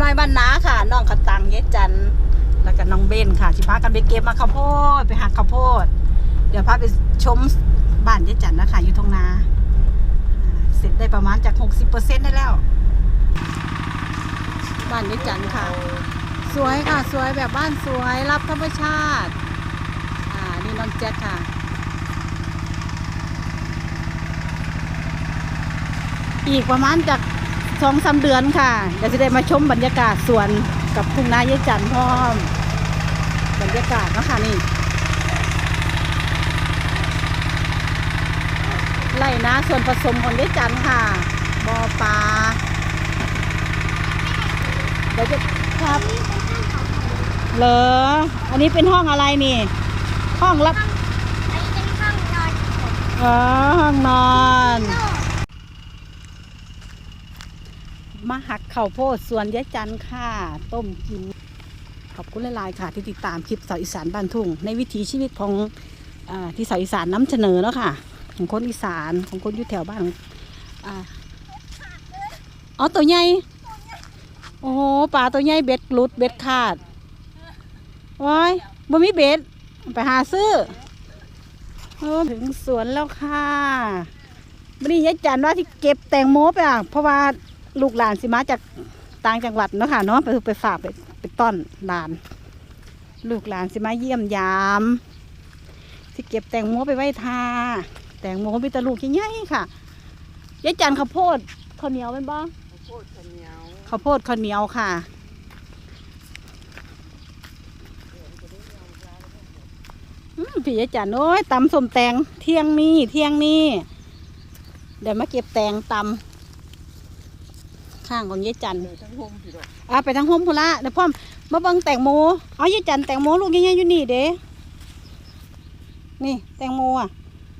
น้อยบ้านนาค่ะ น้องขตังเยจัน แล้วก็น้องเบนค่ะสิพากันไปเก็บมาข้าวโพดไปหักข้าวโพด เดี๋ยวพาไปชมบ้านเยจันนะคะอยู่ตรงนาอ่าเสร็จได้ประมาณจาก 60%ได้แล้ว บ้านเยจันค่ะ สวยค่ะ สวยแบบบ้านสวยรับธรรมชาติ อ่า นี่น้องแจ็คค่ะอีกประมาณจาก สองสาเดือนค่ะเดี๋ยวจะได้มาชมบรรยากาศสวนกับทุ่งนาเยจันพร้อม บรรยากาศเนาะคะนี่ไร่นาส่วนผสมของเยจันค่ะบ่อปลาเดี๋ยวจะครับเหรออันนี้เป็นห้องอะไรนี่ ห้องรับอันนี้เป็นห้องนอนอ๋อห้องนอน มาหักเข่าวโพดสวนยายจันค่ะ ต้มกิน ขอบคุณหลายๆค่ะ ที่ติดตามคลิปสาวอีสานบ้านทุ่ง ในวิถีชีวิตของอาที่สาวอีสานน้ำเสนอแล้วค่ะ ของคนอีสานของคนอยู่แถวบ้านอ่าอ๋อตัวใหญ่โอ้โหปลาตัวใหญ่เบ็ดหลุดเบ็ดขาดว้ายบ่มีเบ็ด ไปหาซื้อเออถึงสวนแล้วค่ะวันนี้ยายจันว่าที่เก็บแตงโมไปอะเพราะว่า ลูกหลานสิมาจากต่างจังหวัดเนาะค่ะเนาะไปไปฝากไปไปต้อนหลาน ลูกหลานสิมาเยี่ยมยามสิเก็บแตงโมไปไว้ทา แตงโมมีแตะลูกใหญ่ๆค่ะยายจันข้าวโพดข้าวเหนียวเป็นบ้างโคตรเหนียวข้าวโพดข้าวเหนียวค่ะพี่ยายจันโอ้ยตำส้มแตงเที่ยงนี้เที่ยงนี้เดี๋ยวมาเก็บแตงตำ ข้างของยายจันเลยทั้งโฮมพี่ดอกอะไปทางโฮมพุละเดี๋ยวพ่อมมาเบิ่งแตงโมเอายายจันแตงโมลูกใหญ่ๆอยู่นี่เด้นี่ แตงโมอะ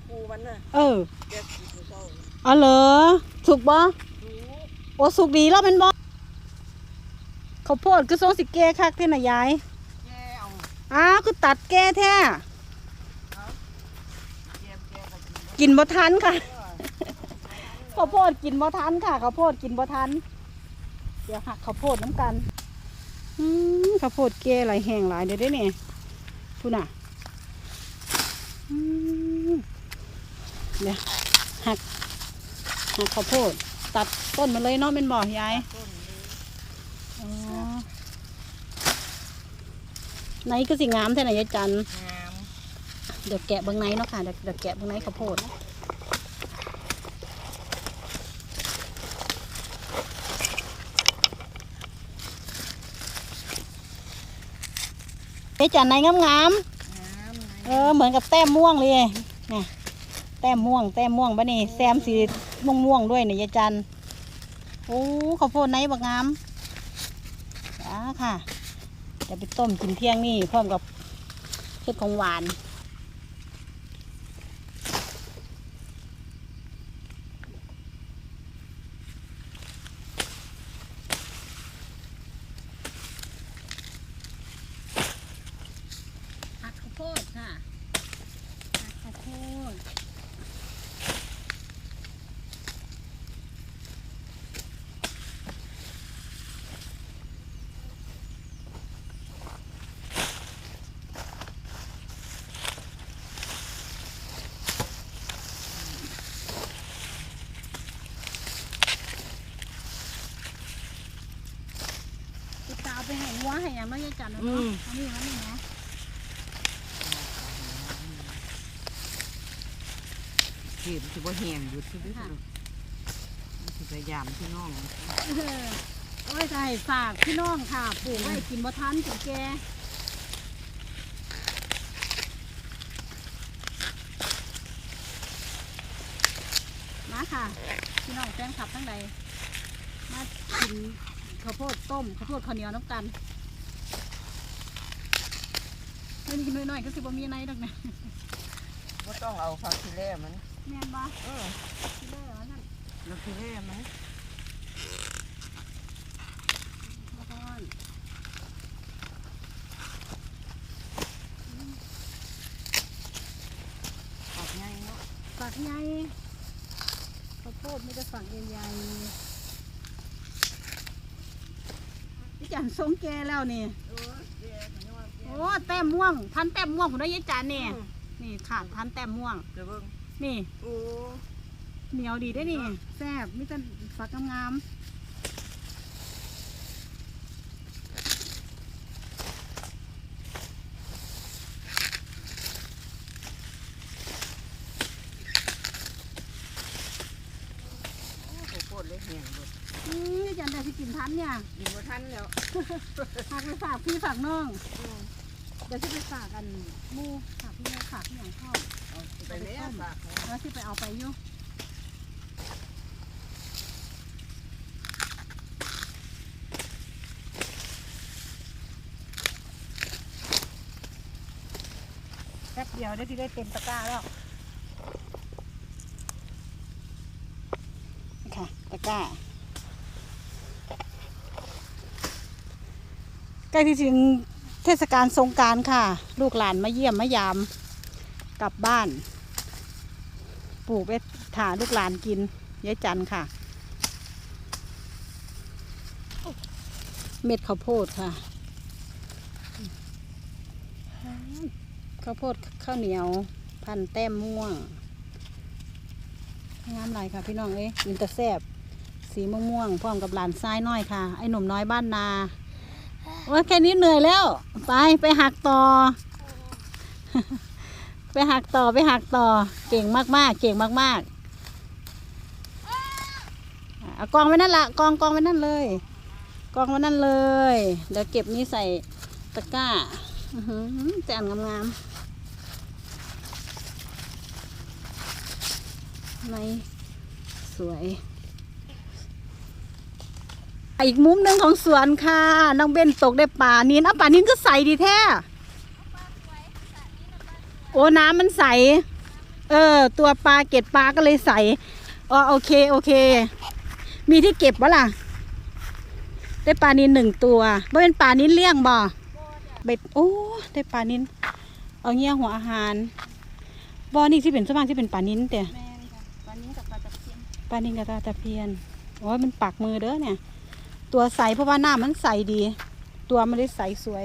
กูมันน่ะเออแกกินไม่เศร้าเอาเหรอสุกบ่รู้โอ้สุกดีแล้วเป็นบ่ข้าวโพดคือทรงสิแก่คักเท่น่ะยายแกเอาอ้าวคือตัดแก่แท้แกมแกกับกินกินบ่ทันค่ะเออข้าวโพดกินบ่ทันค่ะข้าวโพดกินบ่ทัน เดี๋ยวหักข้าวโพดน้ำกันอืมข้าวโพดแก่หลายแห้งหลายเดี๋ยวได้เนี่ยพูดน่ะอืมเดี๋ยวหักหักข้าวโพด ตัดต้นมันเลยเนาะเป็นบ่อยายต้นนี้อ๋อไหนก็สิงามแท้ไหนยายจันงามเดี๋ยวแกะเบางไหนเนาะค่ะ เดี๋ยวเดี๋ยวแกะเบางไหนข้าวโพด ยายจันไหนงามๆงามเออเหมือนกับแต้มม่วงเลยเนี่ยแต้มม่วง แต้มม่วงบะนี่แซมสีม่วงม่วงๆด้วยเนี่ยยายจันโอ้ข้าวโพดไหนบักงามอ่าค่ะเดี๋ยวไปต้มกินเที่ยงนี่พร้อมกับเห็ดของหวานหักข้าวโพดค่ะหักข้าวโพด ติดตามไป ให้วัวให้หยังไม่ยายจันนะเนาะอันนี้มันนี่นะเห็นถือว่าแห้งอยู่ที่นี่ถือพยายามพี่น้องเออโอ้ยใส่ฝากพี่น้องค่ะปลูกไว้กินบ่ทันกินแกมาค่ะ พี่น้องแฟนคลับทั้งใดมากินข้าวโพดต้มข้าวโพดข้าวเหนียวน้ำกัน ไม่มีน้อยๆก็สิบ่มีในดอกนะก็ต้องเอาผักทีแร่มันแม่นบ่เออที่เล่ว่านั่นผักทีแร่มันบ่พอนผักใหญ่เนาะฝักใหญ่ข้าวโพดไม่ได้ฝักใหญ่ๆจันทรงแกแล้วนี่เออ แก่โอ้แต้มม่วง พันแต้มม่วงผมได้ยายจันนี่นี่ขาดพันแต้มม่วง เดี๋ยวเบิ่งนี่ โอ้เหนียวดีได้นี่แซ่บมิตรฝักงามโหโคตรเลยแห้งเลยๆอืมยายจันได้ที่กินทันเนี่ยกินบ่ทันแล้วฝากไปฝากพี่ฝากน้อง เดี๋ยวจะไปฝากกันหมู่ฝากพี่แม่ฝากพี่อย่างพ่อเอาไปแล้วฝากเขาแล้วที่ไปเอาไปอยู่แป๊บเดียวได้ที่ได้เต็มตะกร้าแล้วนี่ค่ะตะกร้าใกล้ที่ถึงเทศกาลสงการค่ะ ลูกหลานมาเยี่ยมมายามกลับบ้าน ปลูกไปถาลูกหลานกินยายจันค่ะ เม็ดข้าวโพดค่ะข้าวโพดข้าวเหนียว พันแต้มม่วงงามหลายค่ะพี่น้องเอ้ยอินเตอร์แซบสีม่วงม่วงๆพร้อมกับหลานซ้ายน้อยค่ะ ไอ้หนุ่มน้อยบ้านนา ว่าแค่นี้เหนื่อยแล้ว ไปไปหักต่อ ไปหักต่อไปหักต่อ เก่งมากๆ เก่งมากๆเอากองไว้นั่นละกองกองไว้นั่นเลย กองไว้นั่นเลย เดี๋ยวเก็บนี้ใส่ตะกร้าแต่อันงามๆไม่สวย อีกมุมหนึ่งของสวนค่ะน้องเบนตกได้ป่านินอะป่านินก็ใสดีแท้โอ้น้ำมันใส เออ ตัวปลาเกล็ดปลาก็เลยใสอ๋อโอเคโอเค มีที่เก็บวะล่ะ ได้ปลานินหนึ่งตัวบ่เป็นปลานินเลี้ยงบ่เบ็ดโอ้ได้ปลานินเอาเงี้ยหัวอาหารบ่อนี่ที่เป็นส่วนมากที่เป็นปลานินแต่แม่นค่ะปลานิ้งกับปลาตะเพียนปลานินกับตาตะเพียนโอ้ยมันปักมือเด้อเนี่ย ตัวใสเพราะว่าหน้ามันใสดี ตัวมันเลยใสสวย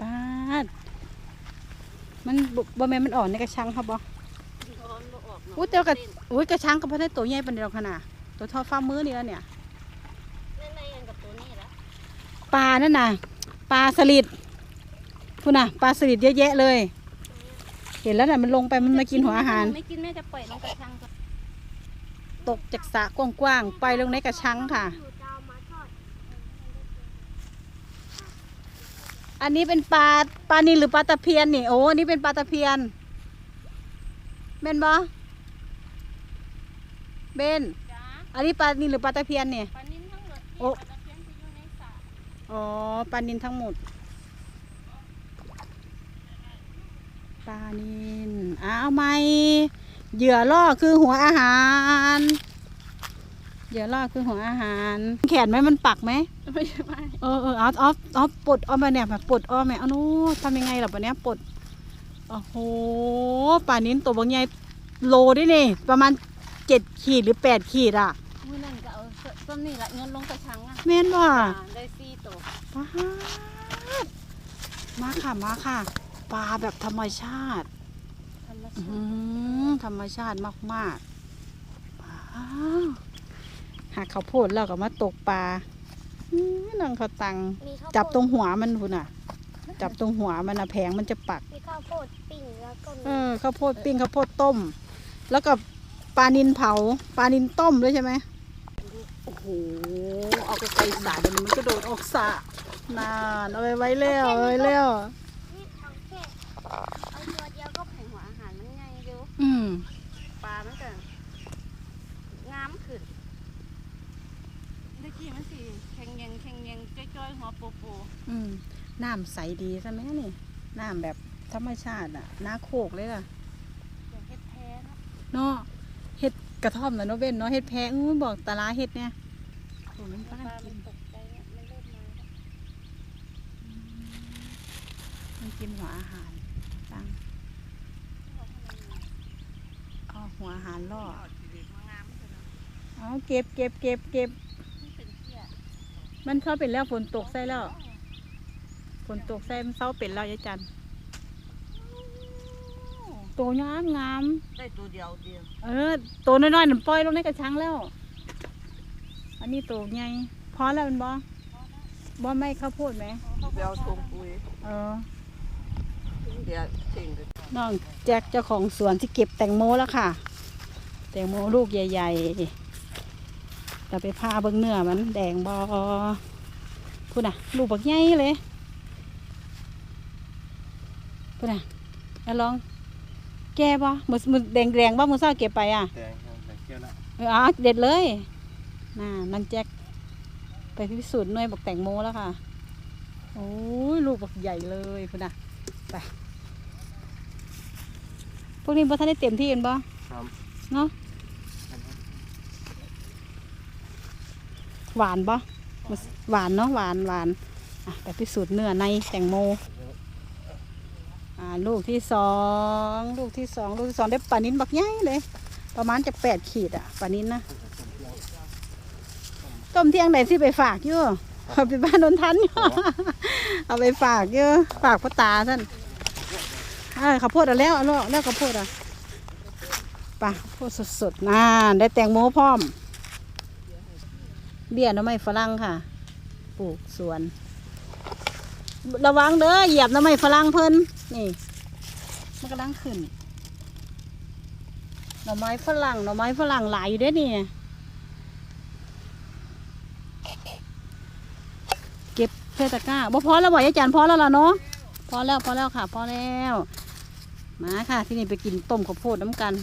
ปาดมันบ่บ่แม่นมันอ่อนในกระชังครับบ่ร้อนบ่ออกเนาะอุ้ยเตียวกับอุ้ยกระชังก็บ่ได้ตัวใหญ่ปานเดียวขนาดตัวเท่าฝ่ามือนี่แล้วเนี่ยในในกันกับตัวนี้ละปลานั่นน่ะปลาสลิดพูน่ะปลาสลิดเยอะแยะเลย เห็นแล้วน่ะมันลงไปมันมากินหัวอาหารไม่กินแม่จะปล่อยลงกระชังก่อน ตกจากสระกว้างๆ ไปลงในกระชังค่ะหนูจะเอามาทอดอันนี้เป็นปลาปลานิลหรือปลาตะเพียนนี่โอ้อันนี้เป็นปลาตะเพียนเบนบอเบนจ้าอันนี้ปลานิลหรือปลาตะเพียนนี่ปลานิ้นทั้งหมดโอ้ที่ปลาตะเพียนจะอยู่ในสระอ๋อปลานิลทั้งหมดปลานิลอ้าวไหม เหยื่อล่อคือหัวอาหาร เหยื่อล่อคือหัวอาหาร แขนไหมมันปักไหมไม่ใช่ไม่เออเออเอาเอาเอาปลดออกมาเนี่ยแบบปลดออกมาเอานู้ทำยังไงล่ะปะเนี้ยปลดโอ้โหป่านนี้ตัวบางใหญ่โลด้วยนี่ประมาณเจ็ดขีดหรือแปดขีดอะมื้อนั้นก็เอาต้นนี่ละเงินลงกระชังอะแม่นว่าอ่าได้สี่ตัวปลามาค่ะมาค่ะ ปลาแบบธรรมชาติ ธรรมอื้อชาหืติอธรรมชาติมากๆว้าวหาข้าวโพดแล้วก็มาตกปลาอื้อน้องเขาตังมีข้าวจับโพดตรงหัวมันคุณน่ะ จับตรงหัวมันน่ะแผงมันจะปัก มีข้าวโพดปิ้งแล้วก็มีเออข้าวโพดปิ้งข้าวโพดต้ม แล้วก็ปลานินเผา ปลานินต้มด้วยใช่ไหมโอ้โห เอาไปไกลสาเดี๋ยวนี้มันก็โดดออกสระนาน เอาไปไว้แล้ว เอาไว้แล้วนี่เอาแค่ อืมปลามันก็งามขึ้นเมื่อกี้มันสิแข็งยังแข็งยังจ้อยๆหัวโปโปอืมน้ำใสดีใช่ไหมนี่น้ำแบบธรรมชาติอะน้าโคกเลยล่ะอย่างเฮ็ดแท้เนาะเนาะเห็ดกระท่อมนะเนาะเว้นเนาะเห็ดแพงอู้บอกตาลาเห็ดเนี่ยโอ้มันปป้าลากิมันนตกใจเนี่ยมันเริ่มมาแล้วมันกินหัวอาหารตังเอา หัวอาหารล่อทอดสิเด็กมางามเถอะนะเอาเก็บเก็บเก็บเก็บเป็นเที่ยมันเข้าเป็นแล้วฝนตกใส่แล้ว ฝนตกใส่มันเศร้าเป็นแล้วยายจันตัวงามงามได้ตัวเดียวเดียว เออตัวน้อยๆนั่นปล่อยลงในกระชังแล้ว อันนี้ตัวใหญ่พอแล้วมันบ่บ่ไม่ข้าวโพดไหมเดียวทงปุยเออ เดี๋ยวทิ้งกันน้องแจ็คเจ้าของสวนที่เก็บแตงโมแล้วค่ะ แตงโมลูกใหญ่ๆเราไปพาเบิ้งเนื้อมันแดงบอพูดน่ะลูกบักใหญ่เลยพูดน่ะแล้วลอง แก่บ่มือมือแดงแดงๆบ่มือซ่าเก็บไปอะแดงครับแดงเกี้ยวละเอออะเด็ดเลยน่านันแจ็คไปพิสูจน์หน่วยบักแตงโมแล้วค่ะ โอ้ยลูกบักใหญ่เลยพูดน่ะไป พวกนี้พอท่านได้เต็มที่กันบ่ครับเนาะหวานบ่หวานเนาะหวานหวานอะไปพิสูจน์เนื้อในแตงโมอ่าลูกที่สองลูกที่สองลูกที่สองได้ปลานิ้นบักใหญ่เลย ประมาณจะแปดขีดอะปลานิ้นนะต้มเที่ยงไหนสิไปฝากอยู่เอาไปบ้านนนทันอยู่เอาไปฝากอยู่ฝากพ่อตาท่านเอ้ยข้าวโพดเอาแล้วอาแล้วแล้วข้าวโพดอะไปข้าวโพดสดๆน่าได้แตงโมพร้อม เบี้ยน้ำไม้ฝรั่งค่ะ ปลูกสวน ระวังเด้อเหยียบน้ำไม้ฝรั่งเพิ่นนี่มันกำลังขึ้นหน่อไม้ฝรั่งหน่อไม้ฝรั่งหลายอยู่เด้อนี่เก็บเพตะก้าบ่พอแล้วบ่ยายจันพอแล้วล่ะเนาะพอแล้วพอแล้วค่ะ พอแล้ว มาค่ะ ที่นี่ไปกินต้มข้าวโพดน้ำกัน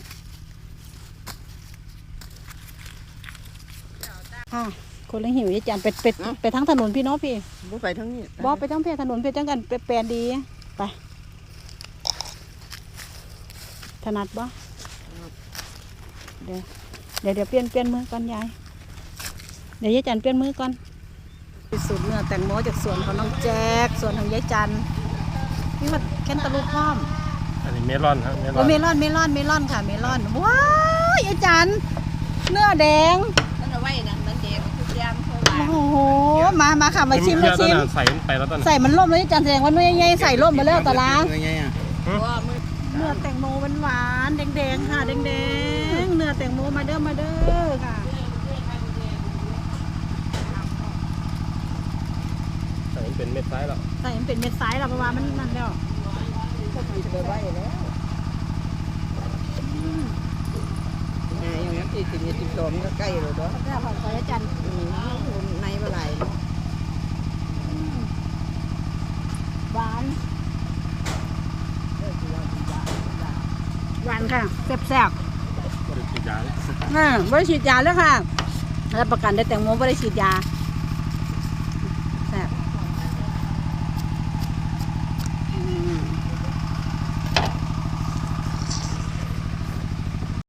ค่ะ คนละหิวยายจันไปไปไปทั้งถนนพี่เน้องพี่บุไปทั้งนี้บอกไปทั้งเพถนนเพจังกันไปแปลนดีไปถนัดบ่เดี๋ยวเดี๋ยวเดี๋ยวเปลี่ยนเปลี่ยนมือก่อนยายเดี๋ยวยายจันเปลี่ยนมือก่อนไปสูตรเนื้อแตงโมจากสวนของน้องแจ๊กสวนของยายจันนี่มันแคนตาลูปพร้อม อันนี้เมลอนครับเมลโอ้อนเมลอนเมลอนเมลอนค่ะ เมลอนว้ายยายจันเนื้อแดงมันเอาไว้นั่นมันเด็กมันคือยามเท่าไหร่โอ้โหมามาค่ะมาชิมเมมาลอนชิม น่ะใส่มันไปแล้วตอนนั้นใส่มันร่มเลยยายจันแสดงว่าเนื้อใหญ่ๆใส่ร่มมาแล้วตะลาว่ามือเนื้อแตงโมหวานหวานๆแดงๆค่ะแดงๆเนื้อแตงโมมาเด้อมาเด้อค่ะ ใส่มันเป็นเม็ดซ้ายแล้ว ใส่มันเป็นเม็ดสายแล้วเพราะว่ามันนั่นแล้ว มันจะไปไว้แล้วไงอย่างนี้ที่สิบยี่สิบสองก็ใกล้แล้วเนาะแล้วของขอยจันอืมในเมื่อไหร่หวานหวานค่ะแซ่บก็ได้ฉีดยาเลยๆอ่าบริฉีดยาเลยค่ะรับประกันได้แตงโมบริฉีดยา